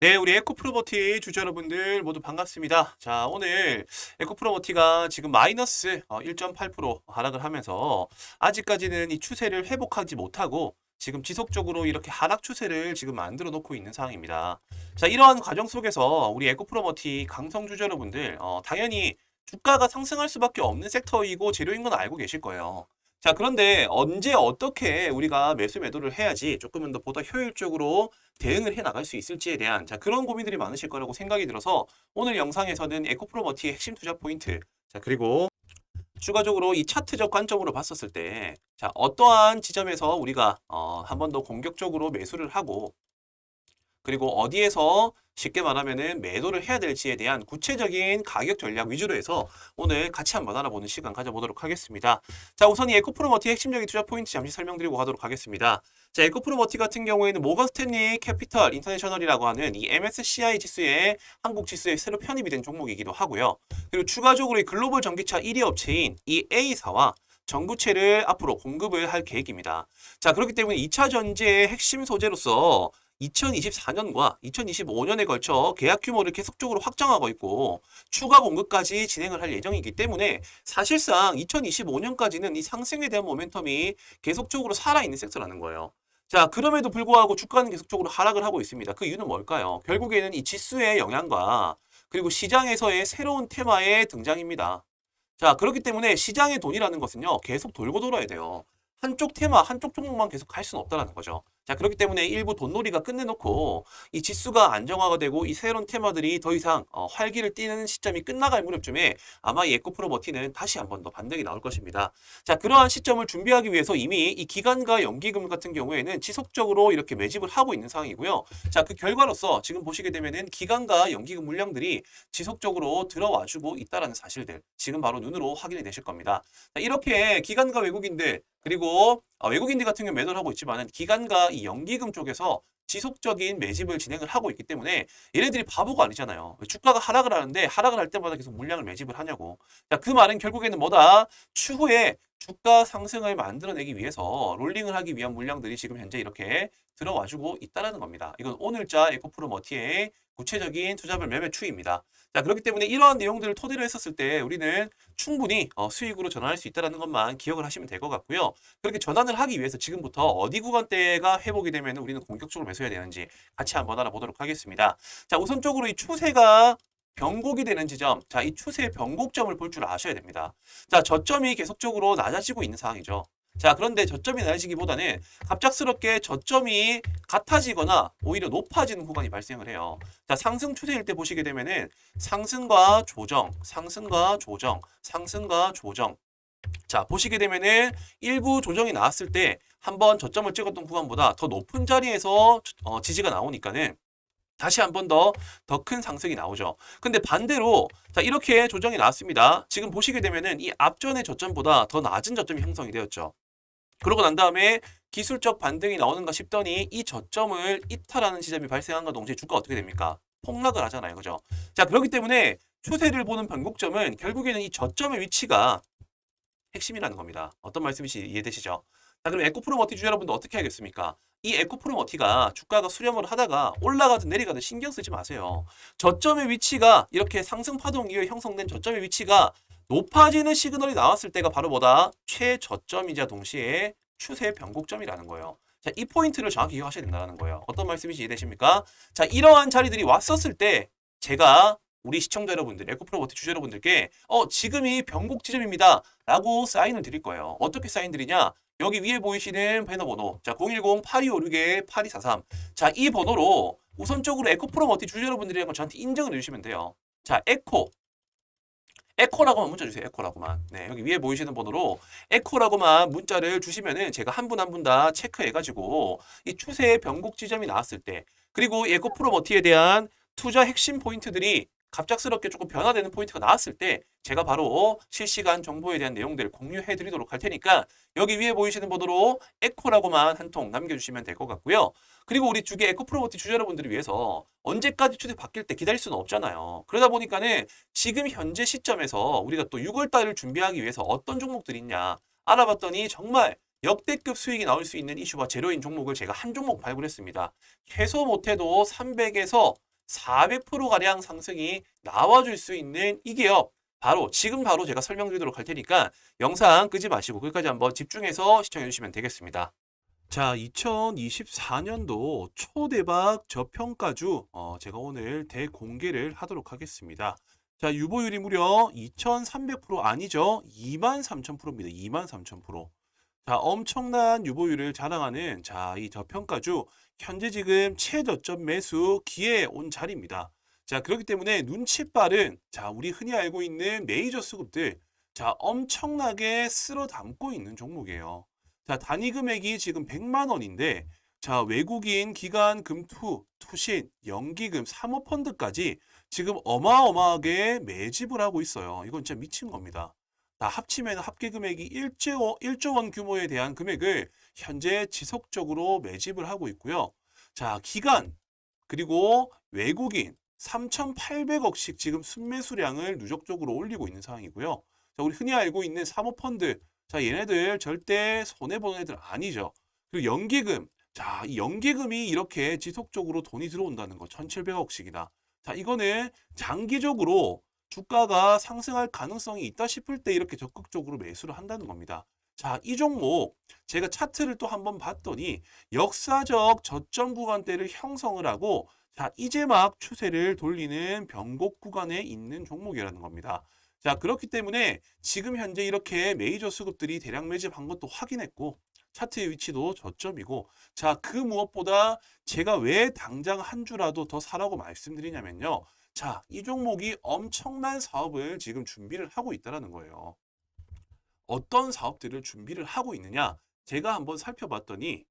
네, 우리 에코프로버티 주주 여러분들 모두 반갑습니다. 자, 오늘 에코프로버티가 지금 마이너스 어, 1.8% 하락을 하면서 아직까지는 이 추세를 회복하지 못하고 지금 지속적으로 이렇게 하락 추세를 지금 만들어 놓고 있는 상황입니다. 자, 이러한 과정 속에서 우리 에코프로버티 강성 주주 여러분들 어, 당연히 주가가 상승할 수밖에 없는 섹터이고 재료인 건 알고 계실 거예요. 자, 그런데 언제 어떻게 우리가 매수 매도를 해야지 조금은 더 보다 효율적으로 대응을 해 나갈 수 있을지에 대한 자, 그런 고민들이 많으실 거라고 생각이 들어서 오늘 영상에서는 에코프로머티의 핵심 투자 포인트 자, 그리고 추가적으로 이 차트적 관점으로 봤었을 때 자, 어떠한 지점에서 우리가 어, 한 번 더 공격적으로 매수를 하고 그리고 어디에서 쉽게 말하면은 매도를 해야 될지에 대한 구체적인 가격 전략 위주로 해서 오늘 같이 한번 알아보는 시간 가져보도록 하겠습니다. 자, 우선 이 에코프로머티 핵심적인 투자 포인트 잠시 설명드리고 가도록 하겠습니다. 자, 에코프로머티 같은 경우에는 모건 스탠리 캐피털 인터내셔널이라고 하는 이 MSCI 지수의 한국 지수에 새로 편입이 된 종목이기도 하고요. 그리고 추가적으로 이 글로벌 전기차 1위 업체인 이 A사와 전구체를 앞으로 공급을 할 계획입니다. 자, 그렇기 때문에 2차 전지의 핵심 소재로서 2024년과 2025년에 걸쳐 계약 규모를 계속적으로 확장하고 있고 추가 공급까지 진행을 할 예정이기 때문에 사실상 2025년까지는 이 상승에 대한 모멘텀이 계속적으로 살아있는 섹터라는 거예요. 자, 그럼에도 불구하고 주가는 계속적으로 하락을 하고 있습니다. 그 이유는 뭘까요? 결국에는 이 지수의 영향과 그리고 시장에서의 새로운 테마의 등장입니다. 자, 그렇기 때문에 시장의 돈이라는 것은요, 계속 돌고 돌아야 돼요. 한쪽 테마, 한쪽 종목만 계속 갈 수는 없다는 거죠. 자, 그렇기 때문에 일부 돈놀이가 끝내놓고 이 지수가 안정화가 되고 이 새로운 테마들이 더 이상 어, 활기를 띠는 시점이 끝나갈 무렵쯤에 아마 이 에코프로 버티는 다시 한 번 더 반등이 나올 것입니다. 자, 그러한 시점을 준비하기 위해서 이미 이 기간과 연기금 같은 경우에는 지속적으로 이렇게 매집을 하고 있는 상황이고요. 자, 그 결과로서 지금 보시게 되면은 기간과 연기금 물량들이 지속적으로 들어와주고 있다라는 사실들 지금 바로 눈으로 확인이 되실 겁니다. 자, 이렇게 기간과 외국인들 그리고 어, 외국인들 같은 경우 매도를 하고 있지만은 기간과 이 연기금 쪽에서 지속적인 매집을 진행을 하고 있기 때문에 얘네들이 바보가 아니잖아요. 주가가 하락을 하는데 하락을 할 때마다 계속 물량을 매집을 하냐고. 자, 그 말은 결국에는 뭐다? 추후에 주가 상승을 만들어내기 위해서 롤링을 하기 위한 물량들이 지금 현재 이렇게 들어와주고 있다라는 겁니다. 이건 오늘자 에코프로 머티의 구체적인 투자별 매매 추이입니다. 자, 그렇기 때문에 이러한 내용들을 토대로 했었을 때 우리는 충분히 어, 수익으로 전환할 수 있다는 것만 기억을 하시면 될 것 같고요. 그렇게 전환을 하기 위해서 지금부터 어디 구간대가 회복이 되면 우리는 공격적으로 매수해야 되는지 같이 한번 알아보도록 하겠습니다. 자, 우선적으로 이 추세가 변곡이 되는 지점, 자, 이 추세의 변곡점을 볼 줄 아셔야 됩니다. 자, 저점이 계속적으로 낮아지고 있는 상황이죠. 자, 그런데 저점이 낮아지기보다는 갑작스럽게 저점이 같아지거나 오히려 높아지는 구간이 발생을 해요. 자, 상승 추세일 때 보시게 되면은 상승과 조정, 상승과 조정, 상승과 조정. 자, 보시게 되면은 일부 조정이 나왔을 때 한번 저점을 찍었던 구간보다 더 높은 자리에서 어, 지지가 나오니까는 다시 한 번 더 더 큰 상승이 나오죠. 근데 반대로 자 이렇게 조정이 나왔습니다. 지금 보시게 되면은 이 앞전의 저점보다 더 낮은 저점이 형성이 되었죠. 그러고 난 다음에 기술적 반등이 나오는가 싶더니 이 저점을 이탈하는 지점이 발생한과 동시에 주가 어떻게 됩니까? 폭락을 하잖아요. 그죠? 자, 그렇기 때문에 추세를 보는 변곡점은 결국에는 이 저점의 위치가 핵심이라는 겁니다. 어떤 말씀이신지 이해되시죠? 자, 그럼 에코프로머티 주 여러분도 어떻게 하겠습니까? 이 에코프로머티가 주가가 수렴을 하다가 올라가든 내려가든 신경 쓰지 마세요. 저점의 위치가 이렇게 상승 파동 이후에 형성된 저점의 위치가 높아지는 시그널이 나왔을 때가 바로 뭐다? 최저점이자 동시에 추세 변곡점이라는 거예요. 자, 이 포인트를 정확히 기억하셔야 된다는 거예요. 어떤 말씀인지 이해되십니까? 자, 이러한 자리들이 왔었을 때 제가 우리 시청자 여러분들, 에코프로버티 주주 여러분들께 어, 지금이 변곡 지점입니다. 라고 사인을 드릴 거예요. 어떻게 사인 드리냐? 여기 위에 보이시는 배너 번호. 자, 010-8256-8243. 자, 이 번호로 우선적으로 에코프로머티 주주 여러분들이랑 저한테 인정을 해주시면 돼요. 자, 에코. 에코라고만 문자 주세요. 에코라고만. 네, 여기 위에 보이시는 번호로 에코라고만 문자를 주시면은 제가 한 분 한 분 다 체크해가지고 이 추세의 변곡 지점이 나왔을 때 그리고 에코 프로머티에 대한 투자 핵심 포인트들이 갑작스럽게 조금 변화되는 포인트가 나왔을 때 제가 바로 실시간 정보에 대한 내용들을 공유해 드리도록 할 테니까 여기 위에 보이시는 번호로 에코라고만 한 통 남겨주시면 될 것 같고요. 그리고 우리 주계 에코 프로버티 주주 여러분들을 위해서 언제까지 추세 바뀔 때 기다릴 수는 없잖아요. 그러다 보니까는 지금 현재 시점에서 우리가 또 6월 달을 준비하기 위해서 어떤 종목들이 있냐 알아봤더니 정말 역대급 수익이 나올 수 있는 이슈와 재료인 종목을 제가 한 종목 발굴했습니다. 최소 못해도 300에서 400%가량 상승이 나와줄 수 있는 이 기업 바로 지금 바로 제가 설명드리도록 할 테니까 영상 끄지 마시고 끝까지 한번 집중해서 시청해 주시면 되겠습니다. 자, 2024년도 초대박 저평가주 어, 제가 오늘 대공개를 하도록 하겠습니다. 자, 유보율이 무려 2,300% 아니죠? 23,000%입니다. 23,000%. 자, 엄청난 유보율을 자랑하는 자, 이 저평가주 현재 지금 최저점 매수 기회에 온 자리입니다. 자, 그렇기 때문에 눈치 빠른 자, 우리 흔히 알고 있는 메이저 수급들 자, 엄청나게 쓸어 담고 있는 종목이에요. 자, 단위 금액이 지금 100만 원인데 자, 외국인 기관 금투, 투신, 연기금, 사모펀드까지 지금 어마어마하게 매집을 하고 있어요. 이건 진짜 미친 겁니다. 다 합치면 합계 금액이 1조, 원- 1조 원 규모에 대한 금액을 현재 지속적으로 매집을 하고 있고요. 자, 기간 그리고 외국인 3,800억씩 지금 순매수량을 누적적으로 올리고 있는 상황이고요. 자, 우리 흔히 알고 있는 사모펀드 자, 얘네들 절대 손해보는 애들 아니죠. 그리고 연기금. 자, 이 연기금이 이렇게 지속적으로 돈이 들어온다는 거. 1,700억씩이나. 자, 이거는 장기적으로 주가가 상승할 가능성이 있다 싶을 때 이렇게 적극적으로 매수를 한다는 겁니다. 자, 이 종목 제가 차트를 또 한번 봤더니 역사적 저점 구간대를 형성을 하고 자, 이제 막 추세를 돌리는 변곡 구간에 있는 종목이라는 겁니다. 자, 그렇기 때문에 지금 현재 이렇게 메이저 수급들이 대량 매집한 것도 확인했고 차트의 위치도 저점이고 자, 그 무엇보다 제가 왜 당장 한 주라도 더 사라고 말씀드리냐면요. 자, 이 종목이 엄청난 사업을 지금 준비를 하고 있다라는 거예요. 어떤 사업들을 준비를 하고 있느냐? 제가 한번 살펴봤더니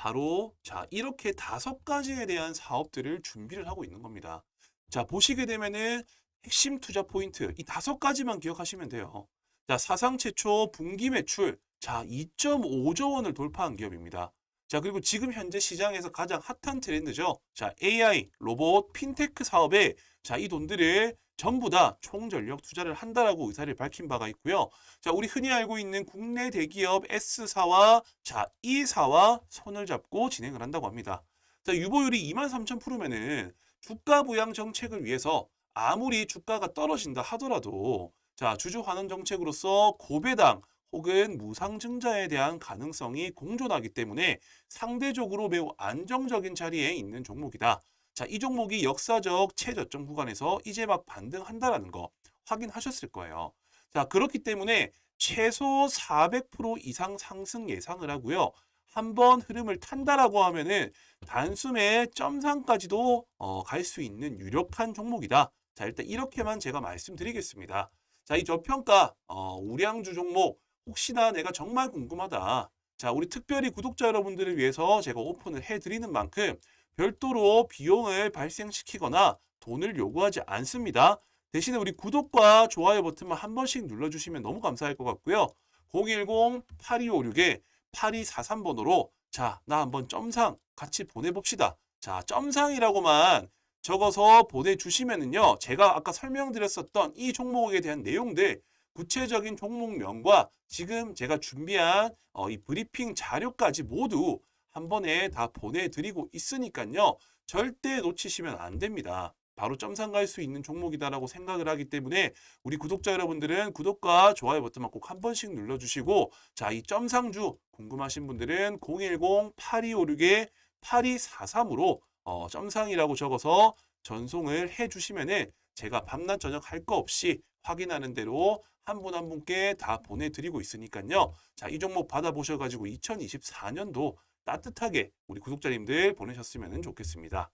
바로 자, 이렇게 다섯 가지에 대한 사업들을 준비를 하고 있는 겁니다. 자, 보시게 되면은 핵심 투자 포인트 이 다섯 가지만 기억하시면 돼요. 자, 사상 최초 분기 매출 자, 2.5조 원을 돌파한 기업입니다. 자, 그리고 지금 현재 시장에서 가장 핫한 트렌드죠. 자, AI, 로봇, 핀테크 사업에 자, 이 돈들을 전부 다 총전력 투자를 한다라고 의사를 밝힌 바가 있고요. 자, 우리 흔히 알고 있는 국내 대기업 S사와 자, E사와 손을 잡고 진행을 한다고 합니다. 자, 유보율이 23,000%면은 주가 부양 정책을 위해서 아무리 주가가 떨어진다 하더라도 자, 주주 환원 정책으로서 고배당 혹은 무상증자에 대한 가능성이 공존하기 때문에 상대적으로 매우 안정적인 자리에 있는 종목이다. 자, 이 종목이 역사적 최저점 구간에서 이제 막 반등한다라는 거 확인하셨을 거예요. 자, 그렇기 때문에 최소 400% 이상 상승 예상을 하고요. 한번 흐름을 탄다라고 하면은 단숨에 점상까지도 어, 갈 수 있는 유력한 종목이다. 자, 일단 이렇게만 제가 말씀드리겠습니다. 자, 이 저평가 어, 우량주 종목 혹시나 내가 정말 궁금하다. 자, 우리 특별히 구독자 여러분들을 위해서 제가 오픈을 해드리는 만큼 별도로 비용을 발생시키거나 돈을 요구하지 않습니다. 대신에 우리 구독과 좋아요 버튼만 한 번씩 눌러주시면 너무 감사할 것 같고요. 010-8256에 8243번으로 자, 나 한번 점상 같이 보내봅시다. 자, 점상이라고만 적어서 보내주시면은요. 제가 아까 설명드렸었던 이 종목에 대한 내용들 구체적인 종목명과 지금 제가 준비한 어, 이 브리핑 자료까지 모두 한 번에 다 보내드리고 있으니까요. 절대 놓치시면 안 됩니다. 바로 점상 갈 수 있는 종목이다라고 생각을 하기 때문에 우리 구독자 여러분들은 구독과 좋아요 버튼만 꼭 한 번씩 눌러주시고 자, 이 점상주 궁금하신 분들은 010-8256에 8243으로 어, 점상이라고 적어서 전송을 해주시면은 제가 밤낮 저녁 할 거 없이 확인하는 대로 한 분한 분께 다 보내드리고 있으니까요. 자, 이 종목 받아보셔가지고 2024년도 따뜻하게 우리 구독자님들 보내셨으면 좋겠습니다.